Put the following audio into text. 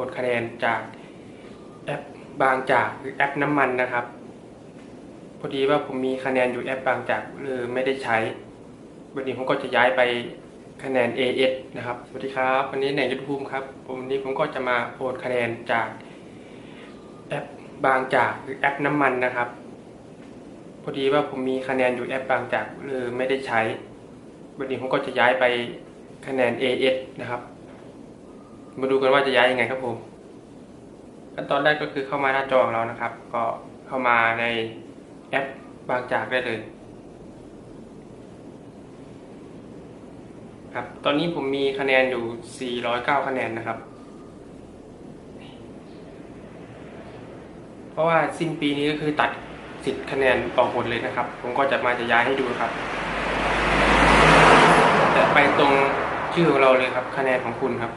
อนคะแนนจากแอปบางจากหรือแอปน้ำมันนะครับ พอดีว่าผมมีคะแนนอยู่แอปบางจากเลยไม่ได้ใช้วันนี้ผมก็จะย้ายไปคะแนน AS นะครับ สวัสดีครับ วันนี้ในยูทูบครับ ผมวันนี้ผมก็จะมาโอนคะแนนจากแอปบางจากหรือแอปน้ำมันนะครับ พอดีว่าผมมีคะแนนอยู่แอปบางจากเลยไม่ได้ใช้วันนี้ผมก็จะย้ายไปคะแนน AS นะครับ มาดูกันว่าจะย้ายยังไงครับผมขั้นตอนแรกก็คือเข้ามาหน้าจอของเรานะครับ ก็เข้ามาในแอปบางจากได้เลย ครับ ตอนนี้ผมมีคะแนนอยู่ 409 คะแนนนะครับ เพราะว่าสิ้นปีนี้ก็คือตัดสิทธิ์คะแนนออกหมดเลยนะครับ ผมก็จะมาจะย้ายให้ดูครับ แต่ไปตรงชื่อของเราเลยครับ คะแนนของคุณครับ